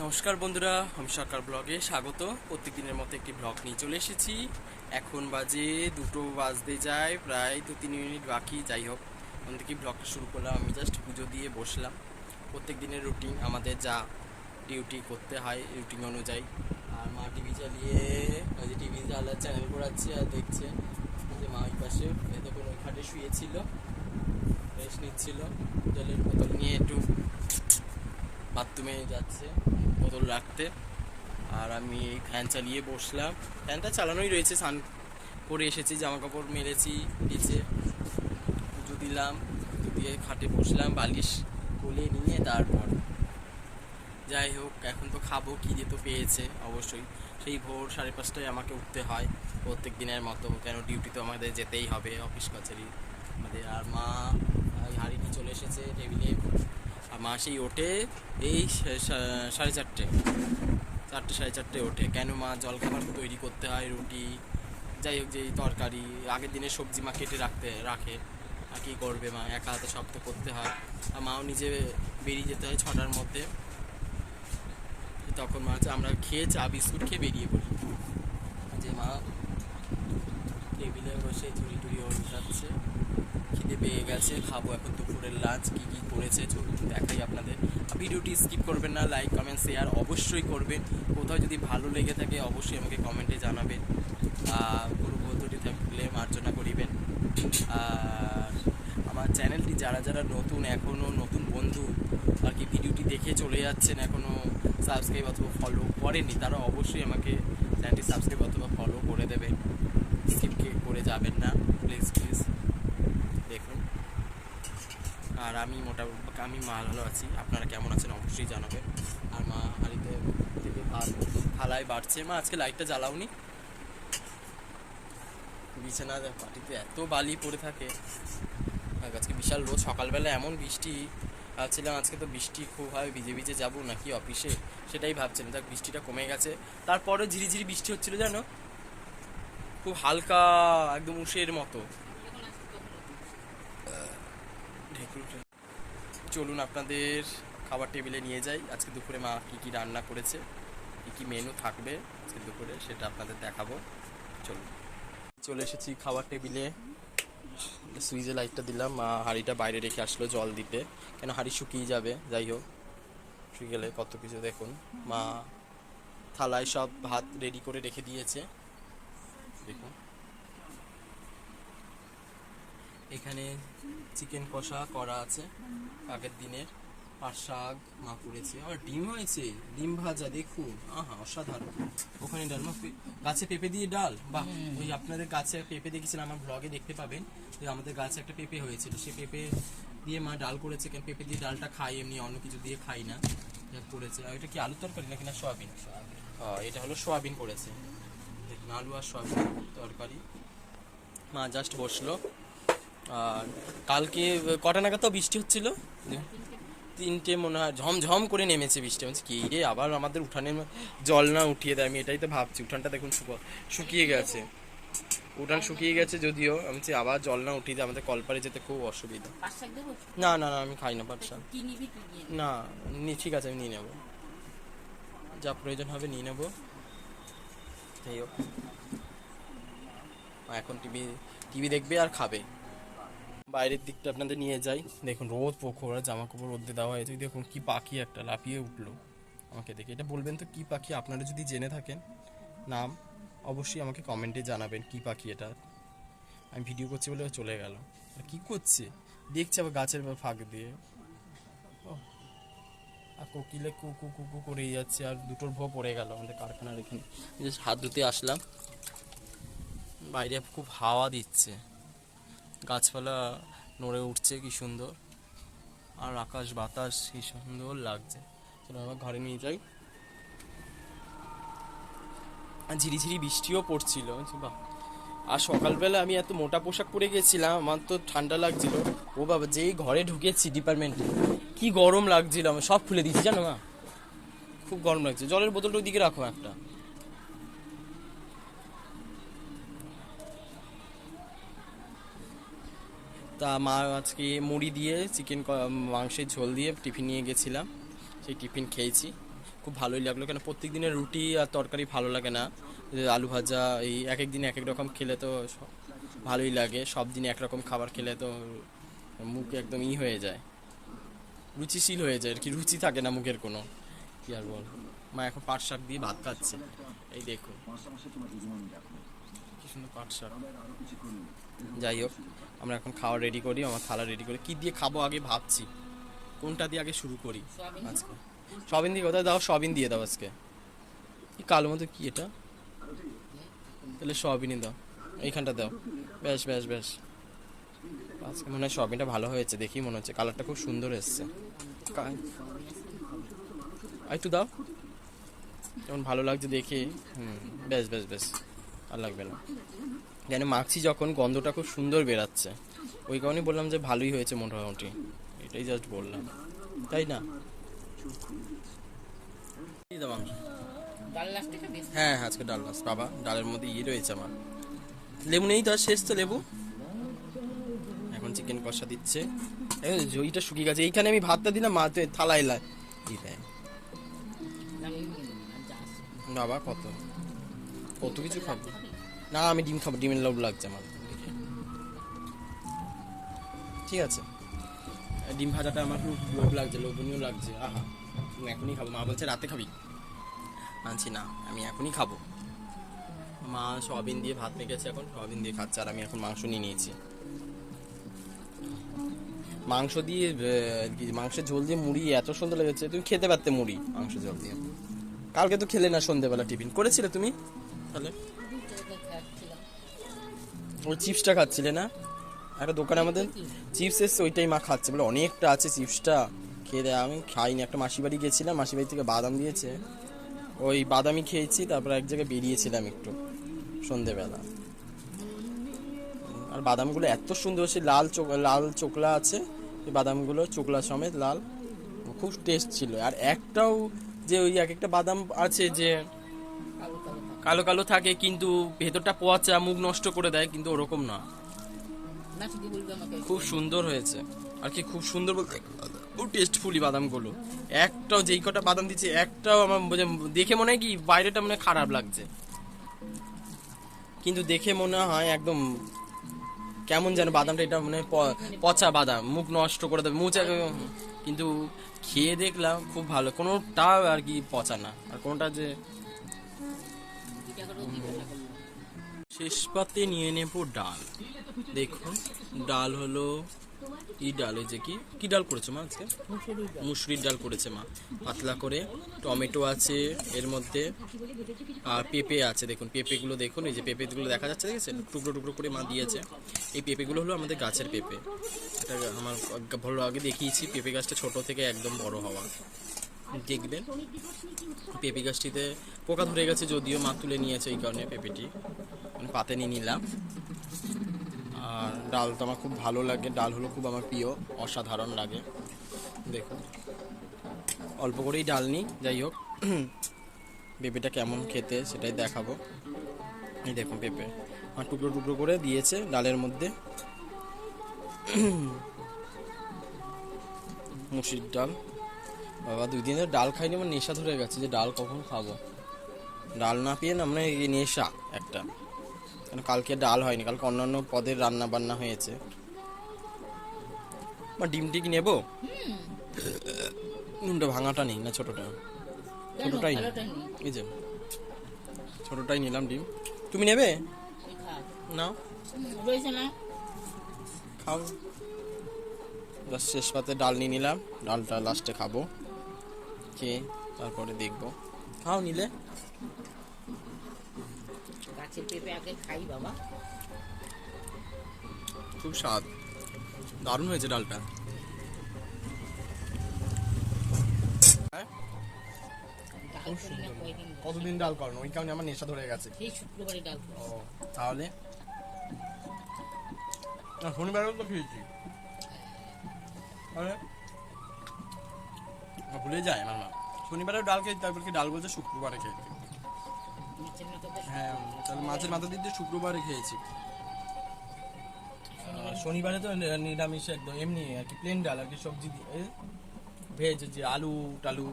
নমস্কার বন্ধুরা, আমি সরকার ব্লগে স্বাগত। প্রত্যেক দিনের মতো একটি ব্লগ নিয়ে চলে এসেছি। এখন বাজে দুটো বাজতে যায়, প্রায় দু তিন মিনিট বাকি, যাই হোক। ওখান থেকে ব্লগটা শুরু করলাম? আমি জাস্ট পুজো দিয়ে বসলাম। প্রত্যেক দিনের রুটিন আমাদের যা ডিউটি করতে হয় রুটিন অনুযায়ী। আর মা টিভি চালিয়ে, ওই যে টিভি চালার চ্যানেল করাচ্ছে আর দেখছে যে মা ওই পাশে দেখুন, ওই খাটে শুয়েছিল রেস্ট নিচ্ছিল, জলের বোতল নিয়ে একটু বাথরুমে যাচ্ছে, বোতল রাখতে। আর আমি ফ্যান চালিয়ে বসলাম। ফ্যানটা চালানোই রয়েছে, স্নান করে এসেছি জামা কাপড় মেরেছি নিচে পুজো দিলাম দিয়ে খাটে বসলাম, বালিশ কোলে নিয়ে তারপর যাই হোক, এখন তো খাব খিদে তো পেয়েছে, অবশ্যই। সেই ভোর সাড়ে পাঁচটায় আমাকে উঠতে হয়, প্রত্যেক দিনের মতো, কেন ডিউটি তো আমাদের যেতেই হবে, অফিস কাছারি আমাদের আর মা ওই হাঁড়ি নিয়ে চলে এসেছে, টেবিলে। আর মা সেই ওঠে এই সাড়ে চারটে। চারটে, সাড়ে চারটে ওঠে। কেন মা জলখাবার তৈরি করতে হয়, রুটি, যাই হোক, যেই তরকারি, আগের দিনে সবজি মা কেটে রাখতে, রাখে। আর কী করবে মা? একা হাতে সব তো করতে হয়। আর মাও নিজে বেরিয়ে যেতে হয় ছটার মধ্যে। তখন মা আমরা খেয়ে চা, বিস্কুট খেয়ে বেরিয়ে পড়ি। যে মা টেবিলে বসে ঝুড়ি টুড়ি ওঠাচ্ছে খিদে পেয়ে গেছে, খাব এখন দুপুরের লাঞ্চ কী কী করেছে চলুন দেখাই আপনাদের। ভিডিওটি স্কিপ করবেন না লাইক কমেন্ট শেয়ার অবশ্যই করবেন। কোথাও যদি ভালো লেগে থাকে অবশ্যই আমাকে কমেন্টে জানাবেন। কোনো পদ্ধতি থাকলে মার্জনা করিবেন। আর আমার চ্যানেলটি যারা যারা নতুন এখনও নতুন বন্ধু, আর কি ভিডিওটি দেখে চলে যাচ্ছেন এখনও সাবস্ক্রাইব অথবা ফলো করেনি তারা অবশ্যই আমাকে চ্যানেলটি সাবস্ক্রাইব অথবা ফলো করে দেবেন। স্কিপ করে যাবেন না প্লিজ প্লিজ দেখুন। আর আমি মোটামুটি আমি মা ভালো আছি। আপনারা কেমন আছেন অবশ্যই জানাবেন। আর মা হাড়িতে থেকে থালায় বাড়ছে। মা, আজকে লাইটটা জ্বালাওনি। বিছানা পাটিতে এত বালি পড়ে থাকে। আজকে বিশাল রোদ। সকালবেলা এমন বৃষ্টি ভাবছিলাম আজকে তো বৃষ্টি খুব হয়। ভিজে ভিজে যাব নাকি অফিসে সেটাই ভাবছিলাম। দেখ বৃষ্টিটা কমে গেছে। তারপরে ঝিরিঝিরি বৃষ্টি হচ্ছিল, জানো? খুব হালকা, একদম উষের মতো। চলুন আপনাদের খাবার টেবিলে নিয়ে যাই। আজকে দুপুরে মা কী কী রান্না করেছে, কী কী মেনু থাকবে আজকে দুপুরে সেটা আপনাদের দেখাবো। চলুন। চলে এসেছি খাবার টেবিলে। সুইচে লাইটটা দিলাম, মা হাঁড়িটা বাইরে রেখে আসলো জল দিতে। কেন হাঁড়ি শুকিয়ে যাবে? যাই হোক, শুকিয়ে গেলে কত কিছু দেখুন। মা থালায় সব ভাত রেডি করে রেখে দিয়েছে। দেখুন। এখানে চিকেন কষা করা আছে। আগের দিনের আর শাক মা করেছে। আর ডিম হয়েছে। ডিম ভাজা দেখুন। আহা অসাধারণ। ওখানে ডাল মা গাছে পেঁপে দিয়ে ডাল? বাহ ওই আপনাদের গাছে পেঁপে দেখেছিলাম আমার ব্লগে দেখতে পাবেন। যে আমাদের গাছে একটা পেঁপে হয়েছিল। সে পেঁপে দিয়ে মা ডাল করেছে কেন? পেঁপে দিয়ে ডালটা খাই এমনি অন্য কিছু দিয়ে খাই না। যা করেছে। আর এটা কি আলু তরকারি নাকি না সয়াবিন? এটা হলো সয়াবিন করেছে। দেখুন আলু আর সয়াবিন তরকারি। মা জাস্ট বসল। আর কালকে, কটা নাগাদ তো বৃষ্টি হচ্ছিল। তিনটে মনে হয়, ঝমঝম করে নেমেছে বৃষ্টি। বলছি, কি রে, আবার আমাদের উঠানের জল না উঠিয়ে দেয়? আমি এটাই তো ভাবছি। উঠানটা দেখুন শুকো- শুকিয়ে গেছে। উঠান শুকিয়ে গেছে যদিও। আমি বলছি, আবার জল না উঠিয়ে দেয়, আমাদের কলপারে যেতে খুব অসুবিধা। না না না, আমি খাই না, পাট শাক। কি নিবি তুই নিয়ে নে। না, নি- ঠিক আছে, আমি নিয়ে নেব। যা প্রয়োজন হবে নিয়ে নেব। যাই হোক। এখন টিভি টিভি দেখবে আর খাবে। বাইরের দিকটা আপনাদের নিয়ে যাই। দেখুন, রোদ পোখর জামা কাপড় রোদে দেওয়া হয়েছে। দেখুন, কি পাখি একটা লাফিয়ে উঠল। আমাকে দেখে এটা বলবেন তো, কি পাখি? আপনারা যদি জেনে থাকেন নাম, অবশ্যই আমাকে কমেন্টে জানাবেন কি পাখি এটা। আমি ভিডিও করছি বলে চলে গেল। কি করছে? দেখছে আবার গাছের ফাঁক দিয়ে। আর কোকিলে কু কু কু কু করেই যাচ্ছে, আর দুটোর ভো পড়ে গেল আমাদের কারখানার এখানে। জাস্ট হাত ধুতে আসলাম। বাইরে খুব হাওয়া দিচ্ছে। গাছপালা নড়ে উঠছে, কি সুন্দর। আর আকাশ, বাতাস, কি সুন্দর লাগছে। চলো আমার ঘরে নিয়ে যাই। আর ঝিরিঝিরি বৃষ্টিও পড়ছিল বাহ আর সকালবেলা আমি এত মোটা পোশাক পরে গেছিলাম, আমার তো ঠান্ডা লাগছিল। ও বাবা, যেই ঘরে ঢুকেছি ডিপার্টমেন্টে, কি গরম লাগছিল, আমার সব খুলে দিয়েছি, জানো মা। খুব গরম লাগছে। জলের বোতলটা ওইদিকে রাখো একটা। তা মা আজকে মুড়ি দিয়ে চিকেন মাংসের ঝোল দিয়ে টিফিন নিয়ে গেছিলাম। সেই টিফিন খেয়েছি। খুব ভালোই লাগল। কেন প্রত্যেক দিনের রুটি আর তরকারি ভালো লাগে না। আলু ভাজা, এই এক এক দিন এক এক রকম খেলে তো ভালোই লাগে। সব দিন একরকম খাবার খেলে তো মুখ একদম ই হয়ে যায়। রুচিশীল হয়ে যায়। আর কি রুচি থাকে না মুখের কোনো। কি আর বল? মা এখন পাট শাক দিয়ে ভাত খাচ্ছে। এই দেখো কি সুন্দর পাট শাক। যাই হোক আমরা এখন খাওয়া রেডি করি আমার থালা রেডি করি। কি দিয়ে খাব আগে ভাবছি। কোনটা দিয়ে আগে শুরু করি? আজকে। সবিন দিয়ে কোথায়? দাও সবিন দিয়ে দাও আজকে। কি কালো মতো কি এটা? তাহলে সবিনই দাও। এইখানটা দাও। বেশ বেশ বেশ। আজকে মনে হয় সবিনটা ভালো হয়েছে দেখি মনে হচ্ছে। কালারটা খুব সুন্দর এসছে। একটু দাও। যেমন ভালো লাগছে দেখে। হুম বেশ বেশ বেশ। আর লাগবে না। জানি মাখছি যখন গন্ধটা খুব সুন্দর বেরাচ্ছে। ওই কারণেই বললাম যে ভালোই হয়েছে মোটামুটি। এটাই জাস্ট বললাম। তাই না? হ্যাঁ হ্যাঁ আজকে ডাল মাছ বাবা ডালের মধ্যে ইয়ে রয়েছে আমার। লেবু নেই তার শেষ তো লেবু। এখন চিকেন কষা দিচ্ছে। জইটা শুকিয়ে গেছে। এইখানে আমি ভাতটা দিলাম মা তো থালায় লাই দিয়ে। বাবা কত? কত কিছু খাব? না, আমি ডিম খাব, ডিমের লোভ লাগছে আমার। ঠিক আছে। ডিম ভাজাটা আমার খুব লোভ লাগছে, লোভনীয় লাগছে। আহা এখনই খাব। মা বলছে, রাতে খাবি? আনছি, না, আমি এখনই খাব। মা সয়াবিন দিয়ে ভাত মেখেছে এখন। সয়াবিন দিয়ে খাচ্ছে আর আমি এখন মাংস নিয়ে নিয়েছি। মাংস দিয়ে মাংসের ঝোল দিয়ে মুড়ি এত সুন্দর লেগেছে। তুমি খেতে পারতে মুড়ি মাংস ঝোল দিয়ে। কালকে তো খেলে না সন্ধেবেলা টিফিন। করেছিলে তুমি? তাহলে? ওই চিপসটা খাচ্ছিলে না? একটা দোকানে আমাদের চিপস এসছে, ওইটাই মা খাচ্ছে। বলে অনেকটা আছে চিপসটা। খেয়ে দেয়, আমি খাইনি। একটা মাসি বাড়ি গেছিলাম মাসি বাড়ি থেকে বাদাম দিয়েছে। ওই বাদামি খেয়েছি, তারপর এক জায়গায় বেরিয়েছিলাম একটু সন্ধেবেলা। আর বাদামগুলো এত সুন্দর সে লাল চোখ, লাল চোকলা আছে, এই বাদামগুলো, চোকলা সমেত লাল, খুব টেস্ট ছিল। আর একটাও যে ওই এক একটা বাদাম আছে যে কালো কালো থাকে কিন্তু ভেতরটা পচা মুখ নষ্ট করে দেয় কিন্তু ওরকম না। খুব সুন্দর হয়েছে। আর কি খুব সুন্দর বলতে ও টেস্টফুলি বাদামগুলো। একটাও যেই কটা বাদাম দিচ্ছে একটাও আমার দেখে মনে হয় কি বাইরেটা মনে খারাপ লাগছে। কিন্তু দেখে মনে হয় একদম কেমন যেন বাদামটা এটা মনে পচা বাদাম মুখ নষ্ট করে দেবে একদম- কিন্তু খেয়ে দেখলাম খুব ভালো। কোনোটা আর কি পচা না। আর কোনোটা যে শেষ পাতে নিয়ে নেব ডাল। দেখুন, ডাল হলো কি ডাল যে কি? কি ডাল করেছে মা আজকে? মুসুরির ডাল করেছে মা। পাতলা করে টমেটো আছে, এর মধ্যে, আর পেঁপে আছে, দেখুন, পেঁপেগুলো দেখুন, এই যে পেঁপেগুলো দেখা যাচ্ছে, দেখেছেন? টুকরো টুকরো করে মা দিয়েছে। এই পেঁপেগুলো হলো আমাদের গাছের পেঁপে। এটা আমার ভালো আগে দেখিয়েছি, পেঁপে গাছটা ছোট থেকে একদম বড় হওয়া। দেখবেন, পেঁপে গাছটিতে পোকা ধরে গেছে যদিও মা তুলে নিয়েছে এই কারণে পেঁপেটি। পাতে নিয়ে নিলাম। আর ডাল তো আমার খুব ভালো লাগে। ডাল হলো খুব আমার প্রিয়, অসাধারণ লাগে। দেখুন। অল্প করেই ডাল নিই, যাই হোক। পেঁপেটা কেমন খেতে সেটাই দেখাবো। এই দেখুন পেঁপে। আর টুকরো টুকরো করে দিয়েছে ডালের মধ্যে। মুসির ডাল। বাবা দুই দিন ধরে ডাল খাইনি, আমার নেশা ধরে গেছে যে ডাল কখন খাব। ডাল না পেয়ে না মানে নেশা একটা। কারণ কালকে ডাল হয়নি কালকে অন্যান্য পদের রান্না বান্না হয়েছে। বা ডিমটি কি নেব? নুনটা ভাঙাটা নেই না ছোটটা? কেন ছোটটাই এই যে ছোটটাই নিলাম ডিম। তুমি নেবে? না? খাও। জাস্ট শেষ পাতে ডাল নিয়ে নিলাম। ডালটা লাস্টে খাব। খেয়ে তারপরে দেখব। খাও নিলে। গাছের পেঁপে আগে খাই বাবা। খুব স্বাদ। দারুণ হয়েছে ডালটা। ধরে। কতদিন ডাল করেন? ওই কারণে আমার নেশা ধরে গেছে। সেই শুক্রবারে ডাল। ও তাহলে? না শনিবারেও তো খেয়েছি। আরে আ, ভুলে যায় আমার মা শনিবারেও ডাল খেয়েছি তারপর কি ডাল বলছে শুক্রবারে খেয়েছি। হ্যাঁ তাহলে মাছের মাথা দিতে শুক্রবারে খেয়েছি। শনিবারে তো নিরামিষ একদম, এমনি আর কি প্লেন ডাল আর কি, সবজি দিয়ে। ভেজ যে আলু, টালু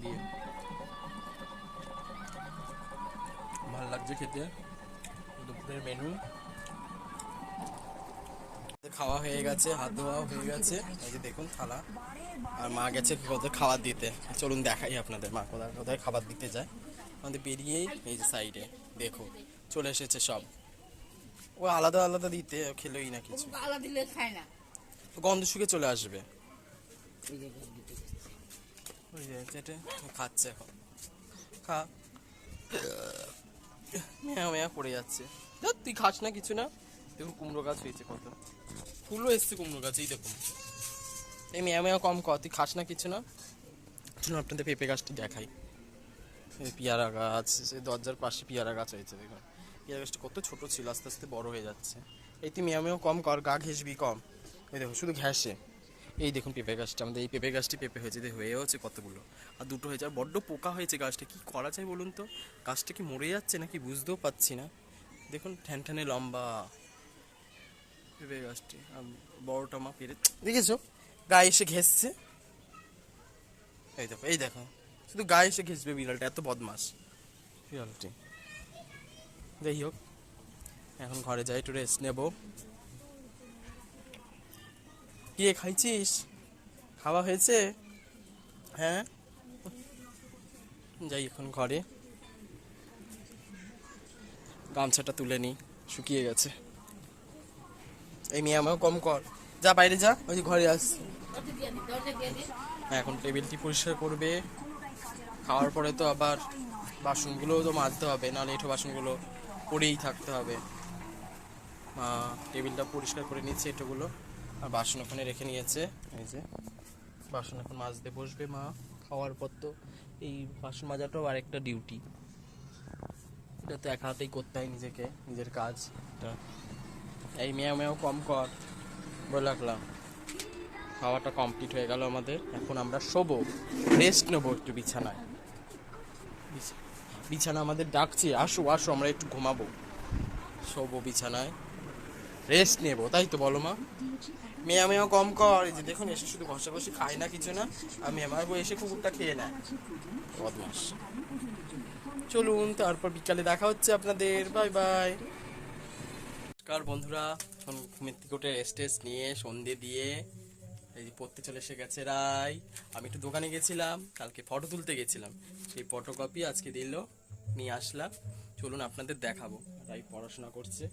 দিয়ে। ভালো লাগছে খেতে। দুপুরের মেনু খাওয়া হয়ে গেছে, হাত ধোয়া হয়ে গেছে। এই যে দেখুন থালা। আর মা গেছে কোথায় খাবার দিতে। চলুন দেখাই আপনাদের মা কোথায় কোথায় খাবার দিতে যায়। আমাদের বেরিয়েই এই যে সাইডে দেখো চলে এসেছে সব। ও আলাদা আলাদা দিতে খেলোই না কিছু। আলা দিলে খায় না। গন্ধ শুকে চলে আসবে। ওই যে চেটে খাচ্ছে এখন। খা। মেয়া মেয়া পড়ে যাচ্ছে। ধুর, তুই খাস না কিছু না? দেখুন কুমড়ো গাছ হয়েছে কত। ফুলও এসছে কুমড়ো গাছ এই দেখুন এই মেয়া মেয়া কম কর তুই খাস না কিছু না? চলুন আপনাদের পেঁপে গাছটি দেখাই। পেয়ারা গাছ সেই দরজার পাশে পেয়ারা গাছ হয়েছে, দেখুন। পেয়ারা গাছটা কত ছোট ছিল, আস্তে আস্তে বড় হয়ে যাচ্ছে। এই তুই মেয়া মেয়া কম কর, গা ঘেসবি কম। এই দেখো শুধু ঘ্যাসে এই দেখুন পেঁপে গাছটা, আমাদের এই পেঁপে গাছটি পেঁপে হয়েছে হয়ে হচ্ছে কতগুলো। আর দুটো হয়েছে, আর বড্ড পোকা হয়েছে গাছটা, কি করা যায় বলুন তো? গাছটা কি মরে যাচ্ছে নাকি বুঝতেও পাচ্ছি না। দেখুন, ঠ্যান ঠ্যানে লম্বা। পেঁপে গাছটি বড়টা মা পেরে দেখেছ? গায়ে এসে ঘেসছে। এই দেখো এই দেখো। শুধু গায়ে এসে ঘেসবে বিড়ালটা এত বদমাস বিড়ালটি। যাই হোক এখন ঘরে যাই একটু রেস্ট নেব। কি খাইছিস? খাওয়া হয়েছে? হ্যাঁ? যাই এখন ঘরে। গামছাটা তুলে নি শুকিয়ে গেছে। এই মেয়ে আমাকে কম কর। যা বাইরে যা ওই ঘরে আসছে। হ্যাঁ, এখন টেবিলটি পরিষ্কার করবে। খাওয়ার পরে তো আবার বাসনগুলোও তো মাজতে হবে, নাহলে এঁঠো বাসনগুলো পরেই থাকতে হবে। মা, টেবিলটা পরিষ্কার করে নিচ্ছে এঁঠোগুলো, আর বাসন ওখানে রেখে নিয়েছে। এই যে, বাসন এখন মাজতে বসবে মা, খাওয়ার পর তো এই বাসন মাজাটাও আরেকটা ডিউটি এটা তো এক হাতেই করতে হয় নিজেকে, নিজের কাজ। এই মেয়া মেয়াও কম কর, বলে রাখলাম। খাওয়াটা কমপ্লিট হয়ে গেল আমাদের, এখন আমরা শোবো রেস্ট নেব একটু বিছানায়। বিছ- বিছানা আমাদের ডাকছে, আসো আসো, আমরা একটু ঘুমাবো। শোবো বিছানায় রেস্ট নেব, তাই তো বলো মা? মেয়া মেয়া কম কর, এই যে দেখুন, এসে শুধু ঘষা ঘষি খায় না কিছু না আমি আমার বউ এসে কুকুরটা খেয়ে নেয়। বদমাস। চলুন, তারপর বিকালে দেখা হচ্ছে আপনাদের। Bye bye. নমস্কার বন্ধুরা, এখন ঘুমের থেকে রেস্ট টেস্ট নিয়ে সন্ধে দিয়ে এই যে পড়তে চলে এসে গেছে রাই আমি একটু দোকানে গেছিলাম কালকে ফটো তুলতে গেছিলাম। সেই ফটোকপি আজকে দিল নিয়ে আসলাম। চলুন আপনাদের দেখাবো। রাই পড়াশোনা করছে।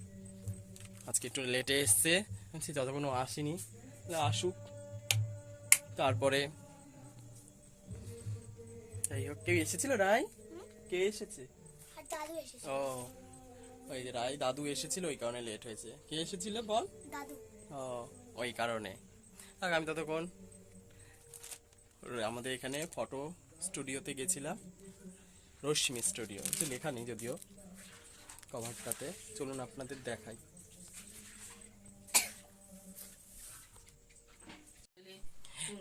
আজকে একটু লেটে এসছে। সে যতক্ষণ আসেনি আসুক। তারপরে যাই হোক কেউ এসেছিল রাই কে এসেছে? ও ওই যে রাই দাদু এসেছিল ওই কারণে লেট হয়েছে। কে এসেছিল বল? দাদু। ও ওই কারণে। আর আমি ততক্ষণ আমাদের এখানে ফটো স্টুডিওতে গেছিলাম। রশ্মি স্টুডিও, কিছু লেখা নেই যদিও। কভারটাতে। চলুন আপনাদের দেখাই।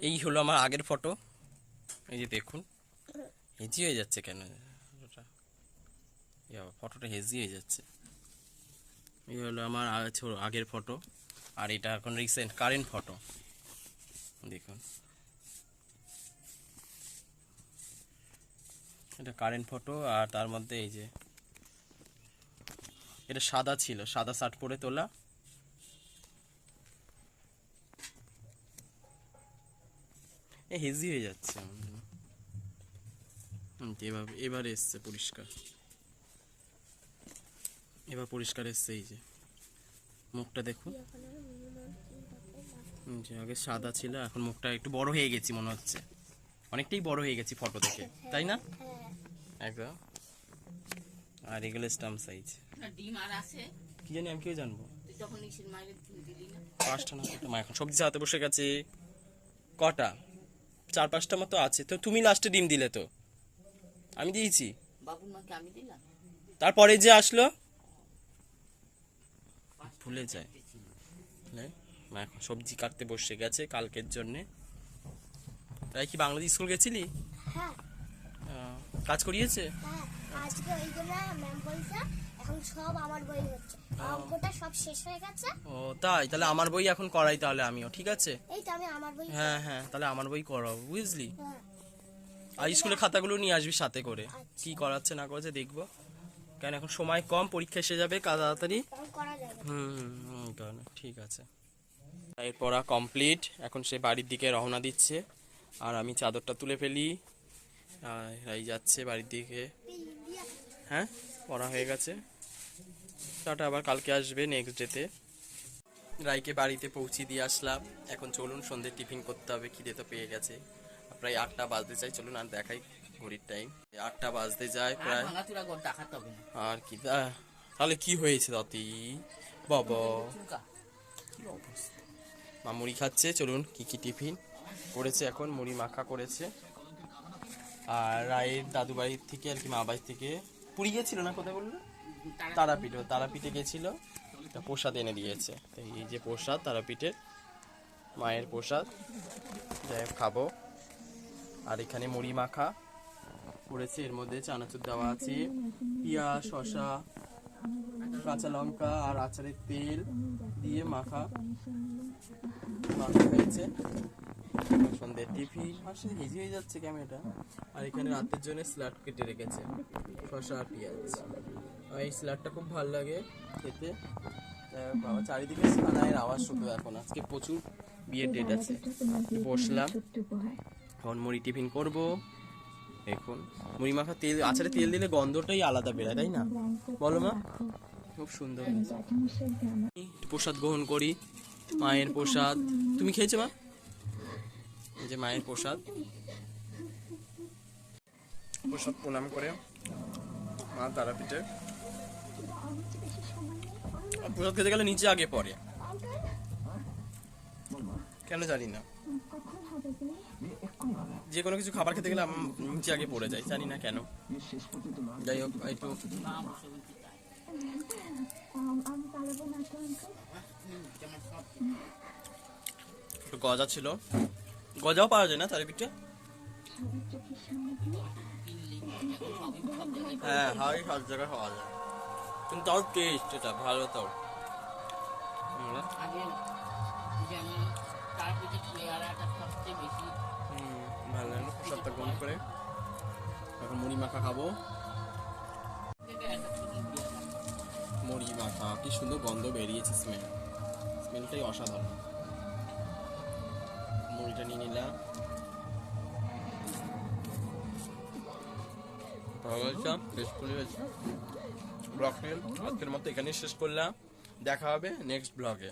এই হলো আমার আগের ফটো। এই যে দেখুন। হেজি হয়ে যাচ্ছে কেন? ফটোটা। ফটোটা হেজি হয়ে যাচ্ছে। এই হলো আমার আগের ফটো। আর এটা এখন রিসেন্ট কারেন্ট ফটো দেখুন। এটা কারেন্ট ফটো আর তার মধ্যে এই যে এটা সাদা ছিল, সাদা শার্ট পরে তোলা। এ হেজি হয়ে যাচ্ছে এভাবে, এবার এসছে পরিষ্কার। এবার পরিষ্কার এসছে এই যে। মুখটা দেখুন। যে আগে সাদা ছিল এখন মুখটা একটু বড় হয়ে গেছি মনে হচ্ছে। অনেকটাই বড় হয়ে গেছি ফটো দেখে তাই না? একদম। আর এগুলো স্টাম্প সাইজ ডিম আর আছে। কি জানি আমি কেউ জানব? পাঁচটা না কটা মা এখন সবজি হাতে বসে গেছে। কটা? চার পাঁচটা মতো আছে। তো তুমি লাস্টে ডিম দিলে তো। আমি দিয়েছি। তারপরে যে আসলো? ভুলে যায়। এখন সবজি কাটতে বসে গেছে কালকের জন্যে। তাই কি বাংলাদেশ স্কুল গেছিলি? হ্যাঁ। কাজ করিয়েছে? হ্যাঁ আজকে ওইগুলো ম্যাম বলছে এখন সব আমার বই হচ্ছে। অঙ্কটা সব শেষ হয়ে গেছে। ও তাই? তাহলে আমার বই এখন করাই তাহলে আমিও ঠিক আছে? এই তো আমি আমার বই হ্যাঁ হ্যাঁ তাহলে আমার বই করাবো বুঝলি? হ্যাঁ। আর স্কুলের খাতাগুলো নিয়ে আসবি সাথে করে কি করাচ্ছে না করাচ্ছে দেখব। কেন এখন সময় কম পরীক্ষা এসে যাবে তাড়াতাড়ি। হুম ঠিক আছে। এর পড়া কমপ্লিট এখন সে বাড়ির দিকে রওনা দিচ্ছে। আর আমি চাদরটা তুলে ফেলি। রাই যাচ্ছে বাড়ির দিকে। হ্যাঁ পড়া হয়ে গেছে। টাটা আবার কালকে আসবে নেক্সট ডেতে রাইকে বাড়িতে পৌঁছে দিয়ে আসলাম। এখন চলুন সন্ধ্যে টিফিন করতে হবে খিদে তো পেয়ে গেছে। প্রায় আটটা বাজতে চাই চলুন আর দেখাই ঘড়ির টাইম আটটা বাজতে যায় প্রায়। হবে না। আর কি দা- তাহলে কি হয়েছে দাতি বাবা। কি অবস্থা? মা মুড়ি খাচ্ছে, চলুন কি কি টিফিন করেছে এখন, মুড়ি মাখা করেছে। আর রায়ের দাদু বাড়ির থেকে আর কি মা বাড়ির থেকে পুরী গেছিল না, কোথায় বলল? তারাপীঠ তারাপীঠে গেছিল। প্রসাদ এনে দিয়েছে। তো এই যে প্রসাদ, তারাপীঠের মায়ের প্রসাদ। যাই খাব। আর এখানে মুড়ি মাখা করেছে। এর মধ্যে চানাচুর দেওয়া আছে, পেঁয়াজ শশা কাঁচা লঙ্কা আর আচারের তেল দিয়ে মাখা মাখা হয়েছে। সন্ধ্যের টিফিন। আসলে হেজি হয়ে যাচ্ছে ক্যামেরাটা। আর এখানে রাতের জন্য স্যালাড কেটে রেখেছে। শসা আর পেঁয়াজ। আর এই স্যালাডটা খুব ভালো লাগে খেতে। বাবা, চারিদিকে সানায়ের আওয়াজ শুধু এখন। আজকে প্রচুর বিয়ের ডেট আছে। বসলাম। এখন মুড়ি টিফিন করব। দেখুন। মুড়ি মাখা তেল আচারে তেল দিলে গন্ধটাই আলাদা বেরোয় তাই না? বলো মা, খুব সুন্দর প্রসাদ গ্রহণ করি, মায়ের প্রসাদ। তুমি খেয়েছো মা? এই যে মায়ের প্রসাদ। প্রসাদ প্রণাম করে মা তারাপীঠে। প্রসাদ খেতে গেলে নিচে আগে পড়ে। কেন জানি না। যে কোনো কিছু খাবার খেতে গেলে নিচে আগে পড়ে যায় জানি না কেন। যাই হোক, একটু একটু গজা ছিল। গজাও পাওয়া যায় না তার পিঠে হ্যাঁ হাই সব জায়গায় পাওয়া যায়। কিন্তু তাও টেস্ট এটা ভালো তাও। আগে তার পিঠে সবচেয়ে বেশি ভালো লাগল, প্রসাদটা গ্রহণ করে। এখন মুড়ি মাখা খাব। মুড়ি মাখা, কি সুন্দর গন্ধ বেরিয়েছে স্মেল স্মেলটাই অসাধারণ। মুড়িটা নিয়ে নিলাম। ভালো হয়েছে টেস্টফুলি হয়েছে ব্লগটি আজকের মতো এখানেই শেষ করলাম। দেখা হবে নেক্সট ব্লগে